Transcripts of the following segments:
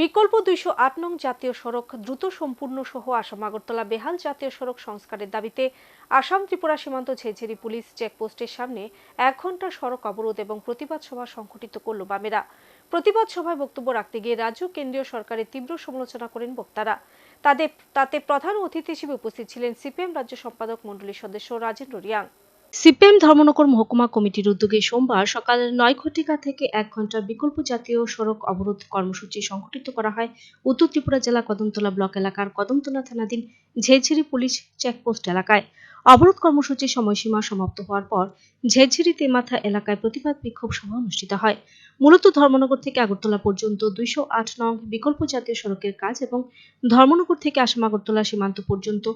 বিকল্প দুইশো আট নং জাতীয় সড়ক দ্রুত সম্পূর্ণ সহ আসাম আগরতলা বেহাল জাতীয় সড়ক সংস্কারের দাবিতে আসাম ত্রিপুরা সীমান্ত ঝেঝেরি পুলিশ চেকপোস্টের সামনে এক ঘণ্টা সড়ক অবরোধ এবং প্রতিবাদ সভা সংঘটিত করল বামেরা। প্রতিবাদ সভায় বক্তব্য রাখতে গিয়ে রাজ্য কেন্দ্রীয় সরকারের তীব্র সমালোচনা করেন বক্তারা। তাদের, তাতে প্রধান অতিথি হিসেবে উপস্থিত ছিলেন সিপিএম রাজ্য সম্পাদক মণ্ডলীর সদস্য রাজেন্দ্র রিয়াং। সিপিএম ধর্মনগর মহকুমা কমিটির উদ্যোগে সোমবার সকাল নয় ঘটিকা থেকে এক ঘণ্টা বিকল্প জাতীয় সড়ক অবরোধ কর্মসূচি সংঘটিত করা হয় উত্তর ত্রিপুরা জেলা কদমতলা ব্লক এলাকার কদমতলা থানাধীন ঝেঝিরি পুলিশ চেকপোস্ট এলাকায়। অবরোধ কর্মসূচির সময়সীমা সমাপ্ত হওয়ার পর ঝেঝিরি তেমাথা এলাকায় প্রতিবাদ বিক্ষোভ সভা অনুষ্ঠিত হয়। মূলত ধর্মনগর থেকে আগরতলা পর্যন্ত দুইশো আট নং বিকল্প জাতীয় সড়কের কাজ এবং ধর্মনগর থেকে আসাম আগরতলা সীমান্ত পর্যন্ত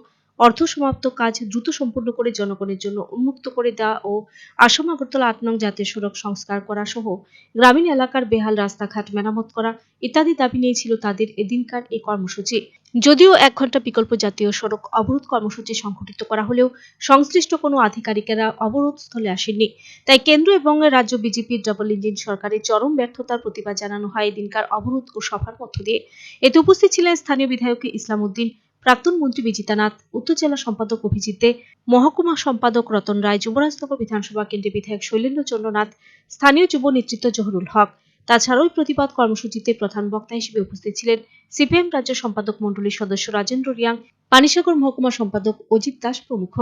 অর্ধ সমাপ্ত কাজ দ্রুত সম্পূর্ণ করে জনগণের জন্য উন্মুক্ত করে দেওয়া ও আসাম, আগরতলা, আট নং জাতীয় সড়ক সংস্কার করা সহ গ্রামীণ এলাকার বেহাল রাস্তাঘাট মেরামত করা ইত্যাদি দাবি নিয়েছিল তাদের এদিনকার এই কর্মসূচি। যদিও এক ঘণ্টা বিকল্প জাতীয় সড়ক অবরোধ কর্মসূচি সংঘটিত করা হলেও সংশ্লিষ্ট কোনো আধিকারিকেরা অবরোধ স্থলে আসেননি। তাই কেন্দ্র এবং রাজ্য বিজেপির ডবল ইঞ্জিন সরকারের চরম ব্যর্থতার প্রতিবাদ জানানো হয় এদিনকার অবরোধ ও সভার মধ্য দিয়ে। এতে উপস্থিত ছিলেন স্থানীয় বিধায়ক ইসলাম উদ্দিন প্রাক্তন মন্ত্রী বিজিতানাথ, উত্তর জেলা সম্পাদক অভিজিৎ দে, মহকুমা সম্পাদক রতন রায় যুবরাজনগর বিধানসভা কেন্দ্রের বিধায়ক শৈলেন্দ্র চন্দ্রনাথ, স্থানীয় যুব নেতৃত্ব জহুরুল হক। তাছাড়াও প্রতিবাদ কর্মসূচিতে প্রধান বক্তা হিসেবে উপস্থিত ছিলেন সিপিএম রাজ্য সম্পাদক মণ্ডলীর সদস্য রাজেন্দ্র রিয়াং, পানিসাগর মহকুমা সম্পাদক অজিত দাস প্রমুখ।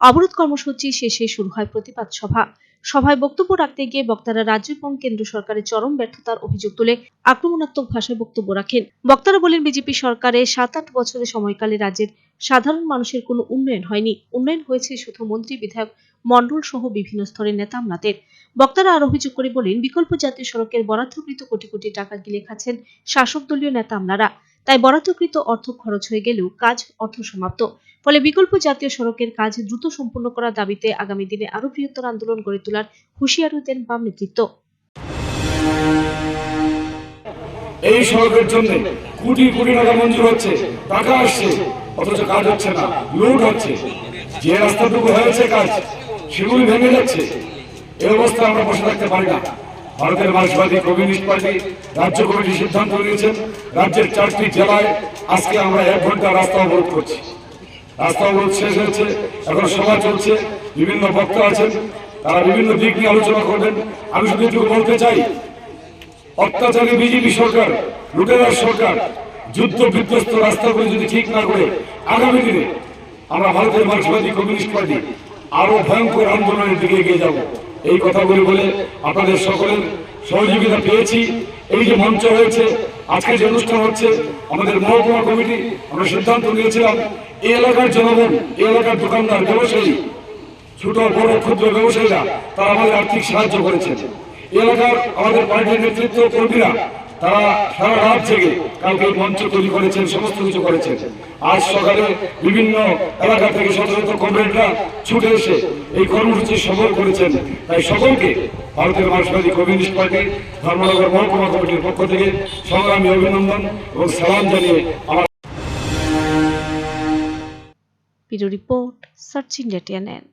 অবরোধ কর্মসূচি শেষে শুরু হয় প্রতিবাদ সভা। সভায় বক্তব্য রাখতে গিয়ে বক্তারা রাজ্য এবং কেন্দ্র সরকারের চরম ব্যর্থতার অভিযোগ তুলে, আক্রমণাত্মক ভাষায় বক্তব্য রাখেন। বক্তারা বলেন, বিজেপি সরকারের সাত আট বছরের সময়কালে রাজ্যের সাধারণ মানুষের কোনো উন্নয়ন হয়নি। উন্নয়ন হয়েছে শুধু মন্ত্রী, বিধায়ক মন্ডল সহ বিভিন্ন স্তরের নেতা আমলাদের। বক্তারা আরও অভিযোগ করে বলেন, বিকল্প জাতীয় সড়কের বরাদ্দকৃত কোটি কোটি টাকা গিলে খাচ্ছেন শাসক দলীয় নেতা আমলারা। তাই বরাদ্দকৃত অর্থ খরচ হয়ে গেলেও কাজ অর্থ সমাপ্ত ফলে বিকল্প জাতীয় সড়কের কাজ দ্রুত সম্পূর্ণ করার দাবিতে আগামী দিনে আরও বৃহত্তর আন্দোলন গড়ে তোলার হুঁশিয়ারি দেন বাম নেতৃত্ব। এই সড়কের জন্য কোটি কোটি টাকা মঞ্জুর হচ্ছে, টাকা আসছে, অথচ কাজ হচ্ছে না, লুট হচ্ছে। যে রাস্তাটুকু হয়েছে কাজ, সেগুলি ভেঙে যাচ্ছে। এই অবস্থা আমরা বসে থাকতে পারি না। ভারতের মার্ক্সবাদী কমিউনিস্ট পার্টি রাজ্য কমিটি সিদ্ধান্ত নিয়েছেন। রাজ্যের চারটি জেলায় আজকে আমরা এক ঘণ্টা রাস্তা অবরোধ করছি। রাস্তা অবরোধ শেষ হচ্ছে এখন সভা চলছে, বিভিন্ন বক্তা আছেন, তারা বিভিন্ন দিক নিয়ে আলোচনা করবেন। আমি শুধু একটু বলতে চাই, অত্যাচারী বিজেপি সরকার, লুটেরার সরকার, যুদ্ধ বিধ্বস্ত রাস্তাগুলি যদি ঠিক না করে, আগামী দিনে আমরা ভারতের মার্ক্সবাদী কমিউনিস্ট পার্টি আরও ভয়ঙ্কর আন্দোলনের দিকে এগিয়ে যাব। এই কথাগুলি বলে আপনাদের সকলের সহযোগিতা পেয়েছি। এই যে মঞ্চ হয়েছে, আজকে যে অনুষ্ঠান হচ্ছে, আমাদের মহকুমা কমিটি, আমরা সিদ্ধান্ত নিয়েছিলাম, এই এলাকার জনগণ, এই এলাকার দোকানদার, ব্যবসায়ী, ছোট, বড়, ক্ষুদ্র ব্যবসায়ীরা, তারা আমাদের আর্থিক সাহায্য করেছেন। এলাকার আমাদের পার্টির নেতৃত্ব কর্মীরা তারা সারা রাত জেগে কালকে মঞ্চ তৈরি করেছেন, সমস্ত কিছু করেছেন। আজ সকালে বিভিন্ন এলাকা থেকে শত কমরেডরা ছুটে এসে এই কর্মসূচি সফল করেছেন। তাই সকলকে ভারতের মার্ক্সবাদী কমিউনিস্ট পার্টি, ধর্মনগর মহকুমা কমিটির পক্ষ থেকে সংগ্রামী অভিনন্দন এবং সালাম জানিয়ে আমার রিপোর্ট, সার্চ ইন্ডিয়া টিএনএন।